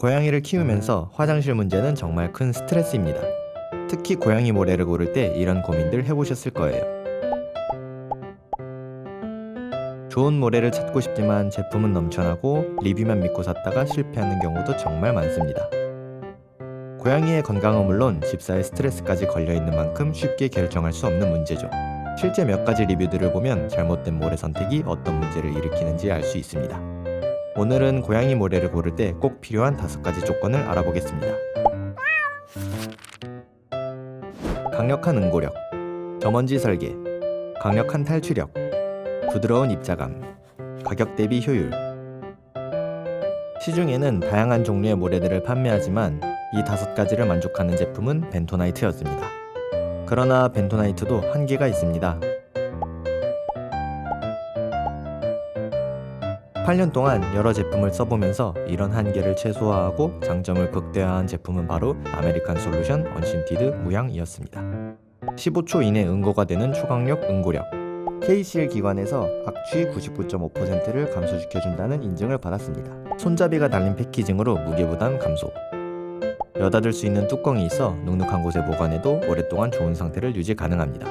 고양이를 키우면서 화장실 문제는 정말 큰 스트레스입니다. 특히 고양이 모래를 고를 때 이런 고민들 해보셨을 거예요. 좋은 모래를 찾고 싶지만 제품은 넘쳐나고 리뷰만 믿고 샀다가 실패하는 경우도 정말 많습니다. 고양이의 건강은 물론 집사의 스트레스까지 걸려 있는 만큼 쉽게 결정할 수 없는 문제죠. 실제 몇 가지 리뷰들을 보면 잘못된 모래 선택이 어떤 문제를 일으키는지 알 수 있습니다. 오늘은 고양이 모래를 고를 때 꼭 필요한 다섯 가지 조건을 알아보겠습니다. 강력한 응고력, 저먼지 설계, 강력한 탈취력, 부드러운 입자감, 가격 대비 효율. 시중에는 다양한 종류의 모래들을 판매하지만 이 다섯 가지를 만족하는 제품은 벤토나이트였습니다. 그러나 벤토나이트도 한계가 있습니다. 8년 동안 여러 제품을 써보면서 이런 한계를 최소화하고 장점을 극대화한 제품은 바로 아메리칸 솔루션 언신티드 무향이었습니다. 15초 이내 응고가 되는 초강력 응고력 KCL 기관에서 악취 99.5%를 감소시켜준다는 인증을 받았습니다. 손잡이가 달린 패키징으로 무게부담 감소 여닫을 수 있는 뚜껑이 있어 눅눅한 곳에 보관해도 오랫동안 좋은 상태를 유지 가능합니다.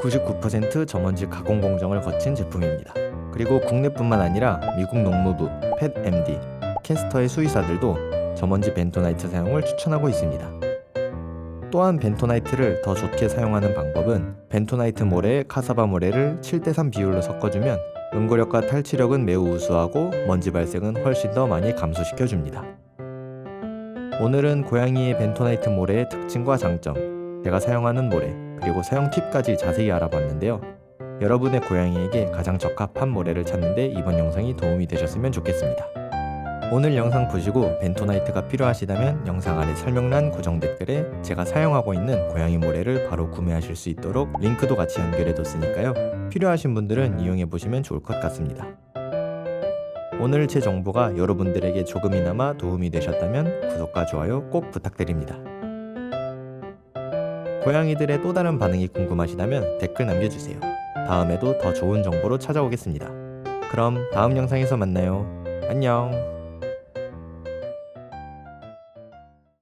99% 저먼지 가공 공정을 거친 제품입니다. 그리고 국내뿐만 아니라 미국 농무부, 펫MD, 캐스터의 수의사들도 저먼지 벤토나이트 사용을 추천하고 있습니다. 또한 벤토나이트를 더 좋게 사용하는 방법은 벤토나이트 모래에 카사바 모래를 7대3 비율로 섞어주면 응고력과 탈취력은 매우 우수하고 먼지 발생은 훨씬 더 많이 감소시켜줍니다. 오늘은 고양이의 벤토나이트 모래의 특징과 장점, 제가 사용하는 모래, 그리고 사용 팁까지 자세히 알아봤는데요. 여러분의 고양이에게 가장 적합한 모래를 찾는데 이번 영상이 도움이 되셨으면 좋겠습니다. 오늘 영상 보시고 벤토나이트가 필요하시다면 영상 아래 설명란 고정 댓글에 제가 사용하고 있는 고양이 모래를 바로 구매하실 수 있도록 링크도 같이 연결해 뒀으니까요. 필요하신 분들은 이용해 보시면 좋을 것 같습니다. 오늘 제 정보가 여러분들에게 조금이나마 도움이 되셨다면 구독과 좋아요 꼭 부탁드립니다. 고양이들의 또 다른 반응이 궁금하시다면 댓글 남겨주세요. 다음에도 더 좋은 정보로 찾아오겠습니다. 그럼 다음 영상에서 만나요. 안녕.